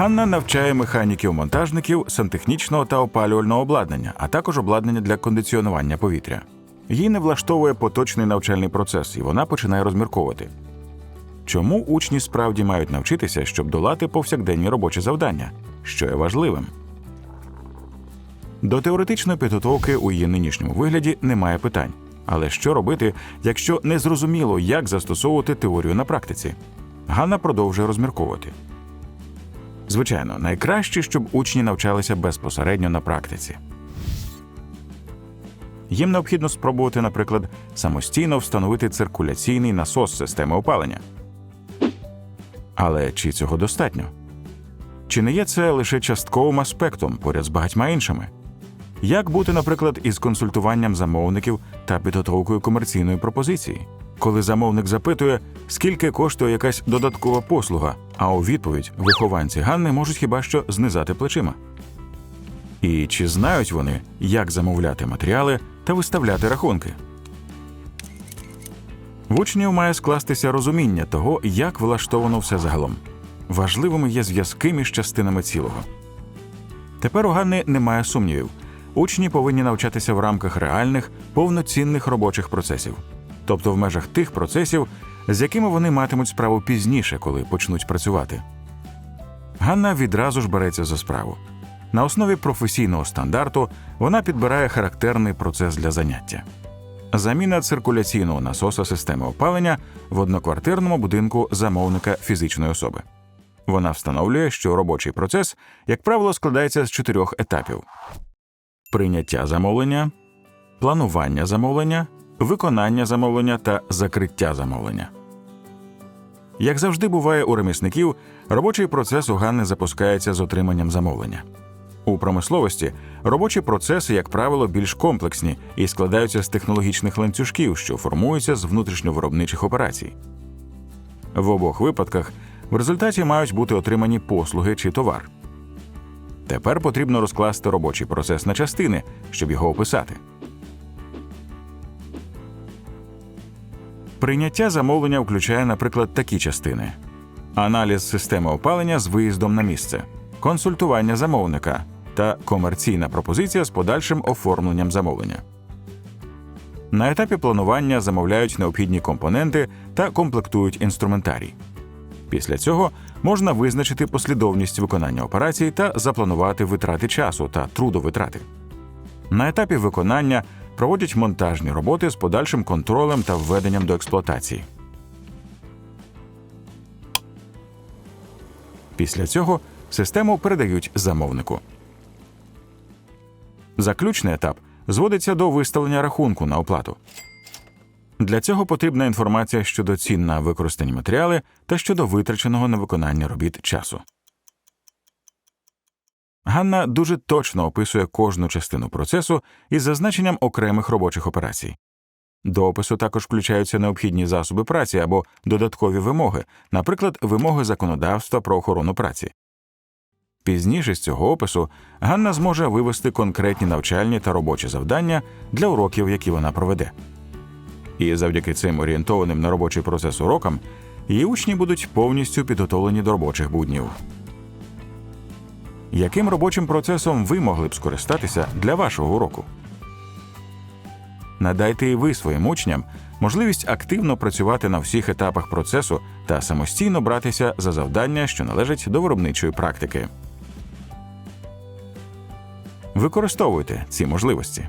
Ганна навчає механіків-монтажників сантехнічного та опалювального обладнання, а також обладнання для кондиціонування повітря. Їй не влаштовує поточний навчальний процес, і вона починає розмірковувати. Чому учні справді мають навчитися, щоб долати повсякденні робочі завдання, що є важливим? До теоретичної підготовки у її нинішньому вигляді немає питань. Але що робити, якщо не зрозуміло, як застосовувати теорію на практиці? Ганна продовжує розмірковувати. Звичайно, найкраще, щоб учні навчалися безпосередньо на практиці. Їм необхідно спробувати, наприклад, самостійно встановити циркуляційний насос системи опалення. Але чи цього достатньо? Чи не є це лише частковим аспектом поряд з багатьма іншими? Як бути, наприклад, із консультуванням замовників та підготовкою комерційної пропозиції, коли замовник запитує, скільки коштує якась додаткова послуга, а у відповідь вихованці Ганни можуть хіба що знизати плечима? І чи знають вони, як замовляти матеріали та виставляти рахунки? В учнів має скластися розуміння того, як влаштовано все загалом. Важливими є зв'язки між частинами цілого. Тепер у Ганни немає сумнівів. Учні повинні навчатися в рамках реальних, повноцінних робочих процесів, тобто в межах тих процесів, з якими вони матимуть справу пізніше, коли почнуть працювати. Ганна відразу ж береться за справу. На основі професійного стандарту вона підбирає характерний процес для заняття. Заміна циркуляційного насоса системи опалення в одноквартирному будинку замовника фізичної особи. Вона встановлює, що робочий процес, як правило, складається з чотирьох етапів: прийняття замовлення, планування замовлення, виконання замовлення та закриття замовлення. Як завжди буває у ремісників, робочий процес у Ганни запускається з отриманням замовлення. У промисловості робочі процеси, як правило, більш комплексні і складаються з технологічних ланцюжків, що формуються з внутрішньовиробничих операцій. В обох випадках в результаті мають бути отримані послуги чи товар. Тепер потрібно розкласти робочий процес на частини, щоб його описати. Прийняття замовлення включає, наприклад, такі частини: аналіз системи опалення з виїздом на місце, консультування замовника та комерційна пропозиція з подальшим оформленням замовлення. На етапі планування замовляють необхідні компоненти та комплектують інструментарій. Після цього можна визначити послідовність виконання операцій та запланувати витрати часу та трудовитрати. На етапі виконання проводять монтажні роботи з подальшим контролем та введенням до експлуатації. Після цього систему передають замовнику. Заключний етап зводиться до виставлення рахунку на оплату. Для цього потрібна інформація щодо цін на використані матеріали та щодо витраченого на виконання робіт часу. Ганна дуже точно описує кожну частину процесу із зазначенням окремих робочих операцій. До опису також включаються необхідні засоби праці або додаткові вимоги, наприклад, вимоги законодавства про охорону праці. Пізніше з цього опису Ганна зможе вивести конкретні навчальні та робочі завдання для уроків, які вона проведе. І завдяки цим орієнтованим на робочий процес урокам її учні будуть повністю підготовлені до робочих буднів. Яким робочим процесом ви могли б скористатися для вашого уроку? Надайте і ви своїм учням можливість активно працювати на всіх етапах процесу та самостійно братися за завдання, що належать до виробничої практики. Використовуйте ці можливості.